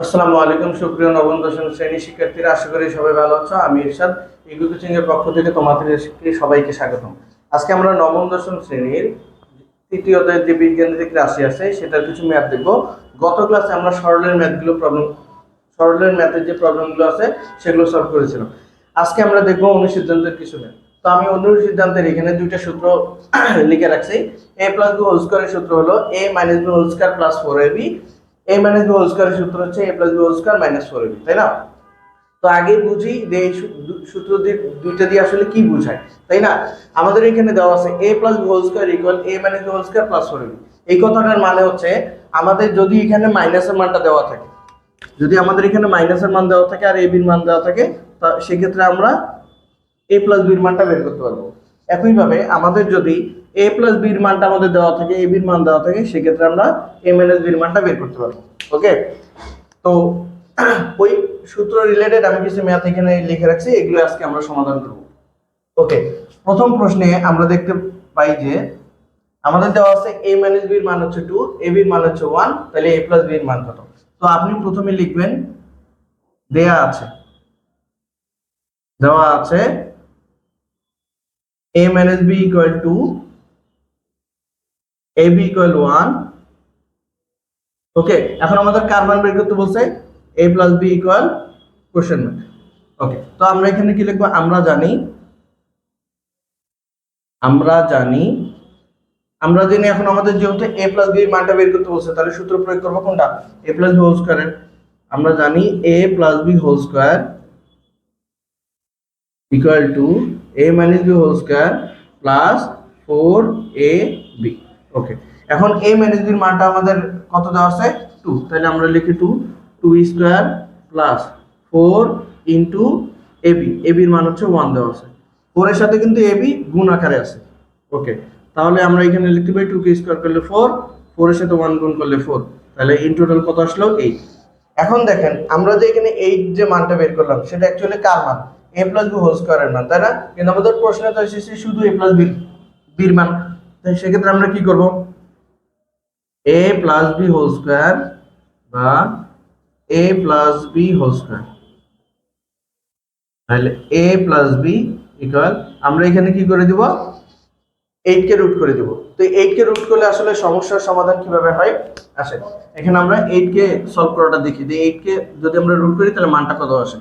আসসালামু আলাইকুম, সুপ্রিয় নবম, দশম শ্রেণি শিক্ষার্থীরা, আশা করি সবাই ভালো আছো। আমি ইরশাদ, ইগু কোচিং এর পক্ষ থেকে তোমাদেরকে সবাইকে স্বাগতম। আজকে আমরা নবম, দশম শ্রেণির তৃতীয় অধ্যায়ের যে বীজগাণিতিক রাশি আছে, সেটার কিছু ম্যাথ দেখব। গত ক্লাসে আমরা সরলের ম্যাথগুলো প্রবলেম সরলের ম্যাথের যে প্রবলেমগুলো আছে, সেগুলো সলভ করেছিলাম। আজকে আমরা দেখব অনুসিদ্ধান্তের কিছু ম্যাথ। তো আমি অনুসিদ্ধান্তের এখানে দুইটা সূত্র লিখে রাখছি। এ প্লাস বি হোল স্কোয়ারের সূত্র হলো A minus B whole square plus four A B A minus B whole স্কোয়ারের সূত্র হচ্ছে A plus B whole square minus four তাই না? তো আগে বুঝি যে এই সূত্র দিয়ে দুইটা দিয়ে আসলে কি বোঝায়, তাই না? আমাদের এখানে দেওয়া আছে A plus B whole square equal A minus B whole square plus four এই কথাটার মানে হচ্ছে আমাদের যদি এখানে মাইনাসের মানটা দেওয়া থাকে, যদি আমাদের এখানে মাইনাসের মান দেওয়া থাকে আর এ বির মান দেওয়া থাকে, তা সেক্ষেত্রে আমরা এ প্লাস বির মানটা বের করতে পারব। একইভাবে আমাদের যদি এ প্লাস বির মানটা আমাদের দেওয়া থাকে এ বির মান দেওয়া থাকে, সেক্ষেত্রে আমরা এ মাইনাস বির মানটা বের করতে পারব। ওকে তো ওই সূত্র রিলেটেড আমি কিছু ম্যাথ এখানে লিখে রাখছি, এগুলো আজকে আমরা সমাধান করব। ওকে প্রথম প্রশ্নে আমরা দেখতে পাই যে আমাদের দেওয়া আছে এ মাইনাস বির মান হচ্ছে টু এ বির মান হচ্ছে ওয়ান তাহলে এ প্লাস বির মান কত? তো আপনি প্রথমে লিখবেন, দেয়া আছে। দেওয়া আছে a minus b equal to ab equal 1 ওকে এখন আমাদের কার বের করতে বলছে a plus b equal question okay তো আমরা এখানে কি লিখব? আমরা জানি আমরা জানি আমরা জানি এখন আমাদের যেহেতু plus b এর মানটা বের করতে বলছে, তাহলে সূত্র প্রয়োগ করব কোনটা? a plus b হোল স্কয়ারের আমরা জানি a plus b হোল স্কয়ার equal to a minus b whole square plus 4ab okay এখন minus এর মানটা আমাদের কত দেওয়া আছে? 2 তাহলে আমরা লিখি 2 2 স্কয়ার প্লাস 4 ইনটু ab এর মান হচ্ছে 1 দেওয়া আছে। 4 এর সাথে কিন্তু ab গুণ আকারে আছে। ওকে তাহলে আমরা এখানে লিখতে পারি 2 কে স্কয়ার করলে 4 4 এর সাথে 1 গুণ করলে 4 তাহলে ইন টোটাল কত আসলো? 8 এখন দেখেন, আমরা যে এখানে এইট যে মানটা বের করলাম, সেটা অ্যাকচুয়ালি কার মান? এ প্লাস বি হোল স্কোয়ারের মান, তাই না? কিন্তু আমাদের প্রশ্নে তো এসেছে শুধু এ প্লাস বি বির মান। তাই সেক্ষেত্রে আমরা কি করব? A plus B whole square বা A plus B whole square তাহলে এ প্লাস বি ইকুয়াল আমরা এখানে কি করে দিব? এইট কে রুট করে দিব। তো এইট কে রুট করলে আসলে সমস্যার সমাধান কীভাবে হয়? আসে এখানে আমরা এইট কে সলভ করাটা দেখি। যে এইট কে যদি আমরা রুট করি, তাহলে মানটা কত আসে?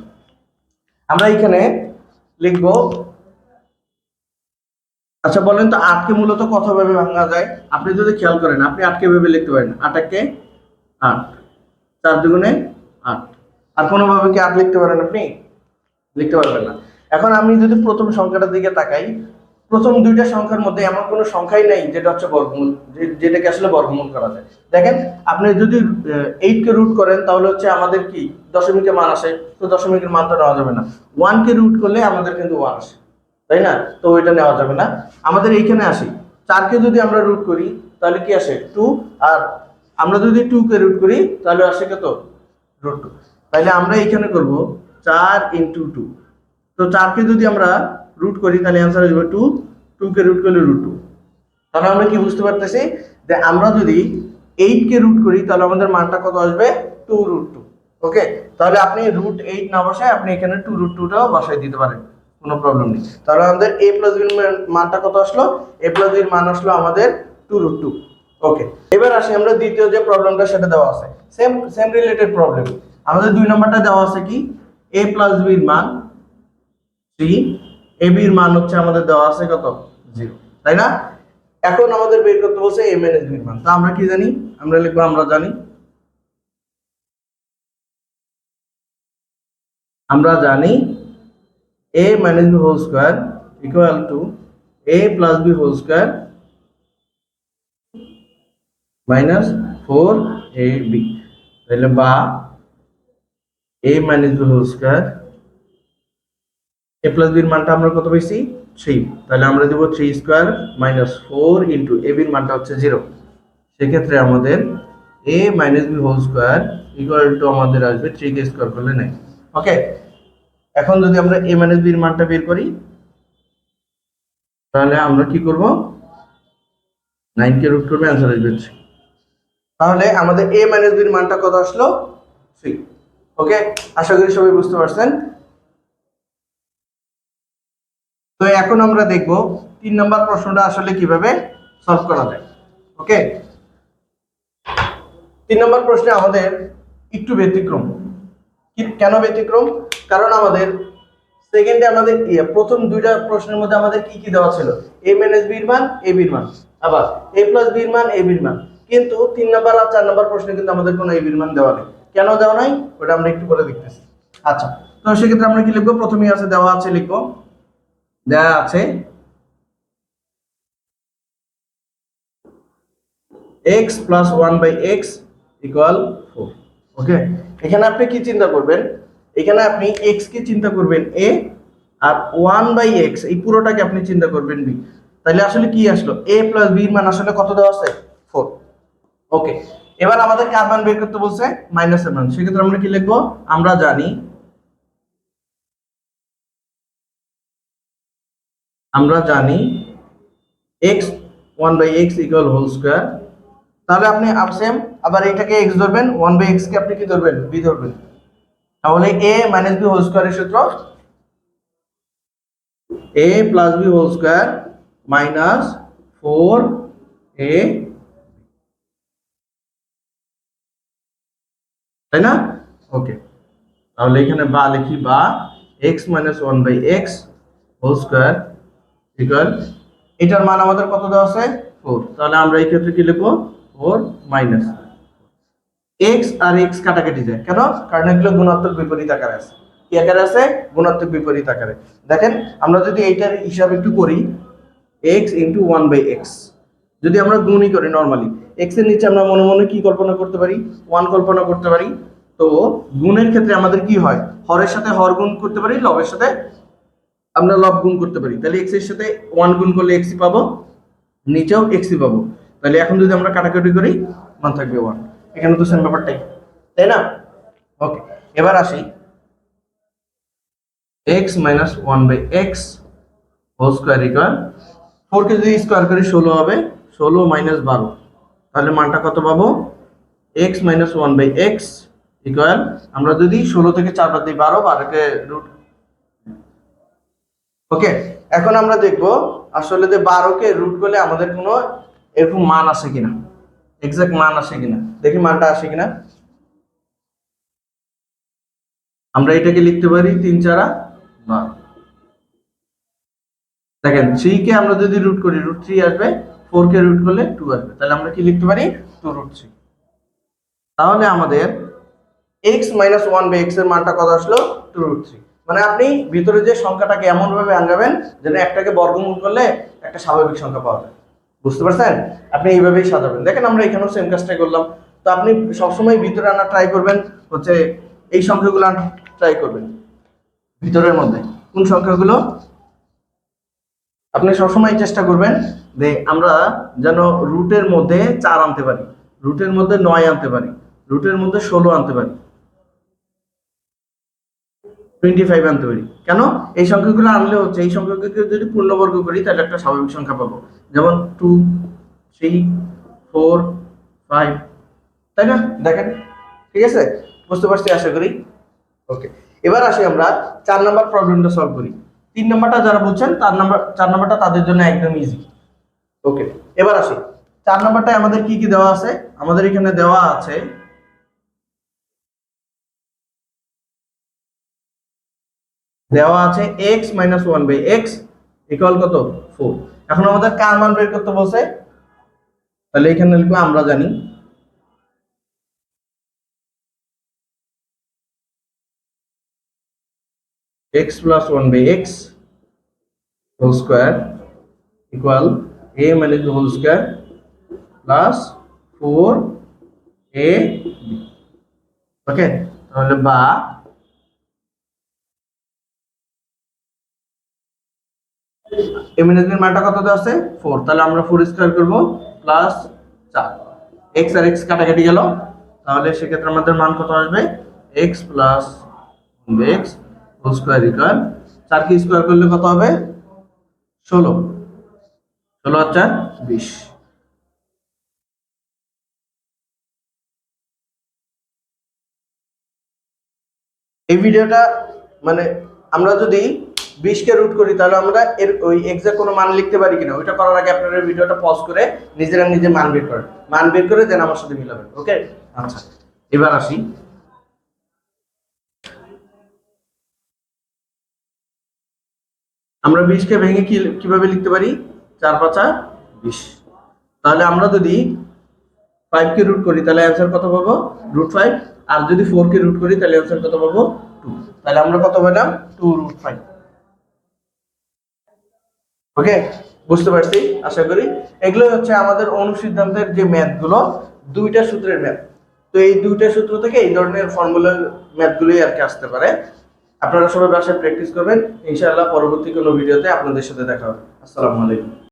আমরা এখানে লিখব আচ্ছা বলেন তো আটকে মূলত কত ভাবে ভাঙা যায়? আপনি যদি খেয়াল করেন, আপনি আটকে ভেবে লিখতে পারেন। আটাকে আট। চার দুগুণে আট। আর কোনোভাবে কি আট লিখতে পারেন আপনি? লিখতে পারবেন না। এখন আমি যদি প্রথম সংখ্যাটার দিকে তাকাই, প্রথম দুইটা সংখ্যার মধ্যে এমন কোনো সংখ্যাই নেই যেটা হচ্ছে বর্গমূল যেটাকে আসলে বর্গমূল করা যায়। দেখেন, আপনি যদি এইট কে রুট করেন, তাহলে হচ্ছে আমাদের কি? দশমিকের মান আসে, তো দশমিকের মান তো নেওয়া যাবে না। ওয়ান কে রুট করলে আমাদের কিন্তু ওয়ান আসে। তাই না? তো ওইটা নেওয়া যাবে না। আমাদের এইখানে আসি। চারকে যদি আমরা রুট করি, তাহলে কি আসে? টু আর আমরা যদি টু কে রুট করি, তাহলে আসে কত? রুট টু তাহলে আমরা এইখানে করব চার ইন্টু টু তো চারকে যদি আমরা রুট করি, তাহলে অ্যান্সার আসবে টু টু কে রুট করলে রুট টু তাহলে আমরা কি বুঝতে পারতেছি? যে আমরা যদি এইট কে রুট করি, তাহলে আমাদের মানটা কত আসবে? টু রুট টু ওকে তাহলে আপনি রুট এইট না বসায় আপনি এখানে টু রুট টুটাও বসাই দিতে পারেন। কোনো প্রবলেম নেই। তাহলে আমাদের এ প্লাস বির মানটা কত আসলো? এ প্লাস বির মান আসলো আমাদের টু রুট টু ওকে এবার আসি আমরা দ্বিতীয় যে প্রবলেমটা সেটা দেওয়া আছে। সেম সেম রিলেটেড প্রবলেম আমাদের দুই নম্বরটা দেওয়া আছে কি? এ প্লাস বির মান থ্রি এ বির মান হচ্ছে আমাদের দেওয়া আছে কত? জিরো তাই না? এখন আমাদের বের করতে বলছে এ মাইনাস বির মান। তো আমরা কি জানি? আমরা লিখব, আমরা জানি। আমরা জানি B whole square equal to A plus B whole square minus four A B তাহলে বা A minus B whole square A plus বির মানটা আমরা কত পেয়েছি থ্রি তাহলে আমরা দেবো three square minus four into A বির মানটা হচ্ছে জিরো সেক্ষেত্রে আমাদের A minus B whole square equal to আমাদের আসবে থ্রি কে স্কোয়ার করলে নাই। ওকে এখন যদি আমরা এ মাইনাস বির মানটা বের করি, তাহলে আমরা কি করব? নাইন কে রুট করবে অ্যান্সার আসবে তাহলে আমাদের এ মাইনাস বির মানটা কত আসলো? থ্রি ওকে আশা করি সবাই বুঝতে পারছেন। তো এখন আমরা দেখব তিন নম্বর প্রশ্নটা আসলে কীভাবে সলভ করা যায়। ওকে তিন নম্বর প্রশ্নে আমাদের একটু ব্যতিক্রম। কেন ব্যতিক্রম? কারণ আমাদের সেকেন্ডে আমাদের কি প্রথম দুইটা প্রশ্নের মধ্যে আমাদের কি কি দেওয়া ছিল? এ মাইনাস বির মান এ বির মান। আবার এ প্লাস বির মান এ বির মান। কিন্তু তিন নম্বর আর চার নম্বর প্রশ্নে কিন্তু আমাদের কোনো এ বির মান দেওয়া নেই। কেন দেওয়া নাই? ওটা আমরা একটু পরে দেখতেছি। আচ্ছা তো সেক্ষেত্রে আমরা কি লিখব? প্রথমেই আছে, দেওয়া আছে, লিখব। দেওয়া আছে X plus one by X equal four okay এখানে আপনি কি চিন্তা করবেন? এখানে আপনি এক্স কে চিন্তা করবেন এ আর ওয়ান বাই এক্স এই পুরোটাকে আপনি চিন্তা করবেন বি তাহলে আসলে কি আসলো? এ প্লাস বির মান আসলে কত দেওয়া আছে? ফোর ওকে এবার আমাদের কার মান বের করতে বলছে মাইনাসের মান। সেক্ষেত্রে আমরা কি লিখব? আমরা জানি আমরা জানি X one by X equal whole square তাহলে আপনি সেম আবার এটাকে এক্স ধরবেন ওয়ান বাই এক্স কে আপনি কি ধরবেন? বি ধরবেন। তাহলে এ মাইনাস বি হোল স্কোয়ারের সূত্র A plus B whole square minus four A তাই না? ওকে তাহলে এখানে বা লিখি বা X minus one by X whole square equal এটার মান আমাদের কত দেওয়া আছে? ফোর তাহলে আমরা এই ক্ষেত্রে কি লিখব? ফোর মাইনাস এক্স আর এক্স কাটাকাটি যায়। কেন? কারণ এগুলো গুণাত্মক বিপরীত আকারে আছে। কি আকারে আছে? গুণাত্মক বিপরীত আকারে। দেখেন, আমরা যদি এইটার হিসাব একটু করি, X into one by X. যদি আমরা গুণই করি নর্মালি, এক্সের নিচে আমরা মনে মনে কি কল্পনা করতে পারি? ওয়ান কল্পনা করতে পারি। তো গুণের ক্ষেত্রে আমাদের কি হয়? হরের সাথে হর গুণ করতে পারি, লবের সাথে আমরা লব গুণ করতে পারি। তাহলে এক্সের সাথে ওয়ান গুণ করলে এক্সই পাবো, নিচেও এক্সই পাবো। তাহলে এখন যদি আমরা কাটাকাটি করি মান থাকবে ওয়ান এখানে তো সেম ব্যাপারটাই, তাই না? ওকে এবার আসি। X minus one by X whole square equal ফোরকে যদি স্কোয়ার করি, ষোলো হবে, ষোলো মাইনাস বারো। তাহলে মানটা কত পাবো? X minus one by X equal আমরা যদি ষোলো থেকে চার বাদ দিই, বারো, বারোকে রুট ওকে এখন আমরা দেখব আসলে যে বারোকে রুট করলে আমাদের কোনো এরকম মান আসে কিনা? এক্সাক্ট মান আসে কিনা? দেখি মানটা আসে কিনা। আমরা এটাকে লিখতে পারি তিন চারা বারো দেখেন থ্রি কে আমরা যদি রুট করি রুট থ্রি আসবে ফোর কে রুট করলে টু আসবে। তাহলে আমরা কি লিখতে পারি? টু রুট থ্রি তাহলে আমাদের এক্স মাইনাস ওয়ান বাই এক্সের মানটা কত আসলো? টু রুট থ্রি মানে আপনি ভিতরে যে সংখ্যাটাকে এমন ভাবে আনগাবেন, যেন একটাকে বর্গমূল করলে একটা স্বাভাবিক সংখ্যা পাওয়া যায়। বুঝতে পারছেন? আপনি এইভাবেই সাজাবেন। দেখেন আমরা এখানেও সেম কাজটাই করলাম। তো আপনি সবসময় ভিতরে আনা ট্রাই করবেন, হচ্ছে এই সংখ্যাগুলো ট্রাই করবেন। ভিতরের মধ্যে। কোন সংখ্যাগুলো? আপনি সবসময় চেষ্টা করবেন যে আমরা যেন রুটের মধ্যে চার আনতে পারি। রুটের মধ্যে নয় আনতে পারি। রুটের মধ্যে ষোলো আনতে পারি। টোয়েন্টি ফাইভ আনতে পারি। কেন? এই সংখ্যাগুলো আনলে হচ্ছে, এই সংখ্যাগুলোকে যদি পূর্ণবর্গ করি, তাহলে একটা স্বাভাবিক সংখ্যা পাবো। যেমন টু থ্রি ফোর ফাইভ তাই না? দেখেন, ঠিক আছে? বুঝতে পারছি, আশা করি? ওকে এবার আসি আমরা, চার নাম্বার প্রবলেমটা সলভ করি। তিন নাম্বারটা যারা বুঝছেন, তার নাম্বার, চার নাম্বারটা তাদের জন্য একদম ইজি ওকে এবার আসি। চার নাম্বারটায় আমাদের কি কি দেওয়া আছে? আমাদের এখানে দেওয়া আছে দেওয়া আছে X minus one by X equal কত? ফোর এখন আমাদের কার মান বের করতে বলছে? তাহলে এখানে লিখব আমরা জানি x plus 1 by x whole square a minus b whole square plus 4 a okay তাহলে বা এর মানটা কত আছে 4 তাহলে আমরা 4 স্কয়ার করব প্লাস 4 x আর x কাটাকাটি গেল। তাহলে সেক্ষেত্রে আমাদের মান কত আসবে? x plus x whole square equal চার কি স্কোয়ার করলে কত হবে? ষোলো। ষোলো আর চার, বিশ। এই ভিডিওটা মানে আমরা যদি বিশকে রুট করি, তাহলে আমরা এর ওই এক্সাক্ট কোনো মান লিখতে পারি কিনা, ওইটা করার আগে আপনারা ভিডিওটা পজ করে নিজেরা নিজে মান বের করেন। মান বের করে দেন আমার সাথে মিলাবেন ওকে আচ্ছা এবার আসি। আমরা বিশকে ভেঙে কি, কীভাবে লিখতে পারি? চার পাঁচা বিশ। তাহলে আমরা যদি ফাইভ কে রুট করি, তাহলে অ্যান্সার কত পাবো? রুট ফাইভ আর যদি ফোর কে রুট করি, তাহলে অ্যান্সার কত পাবো? টু তাহলে আমরা কত পেলাম? টু রুট ফাইভ ওকে বুঝতে পারছি, আশা করি। এগুলো হচ্ছে আমাদের অনুসিদ্ধান্তের যে ম্যাথগুলো, দুইটা সূত্রের ম্যাথ। তো এই দুইটা সূত্র থেকে এই ধরনের ফর্মুলার ম্যাথগুলোই আর কি আসতে পারে। আপনারা সবাই বাসায় প্র্যাকটিস করবেন। ইনশাআল্লাহ পরবর্তী কোনো ভিডিওতে আপনাদের সাথে দেখা হবে। আসসালামু আলাইকুম।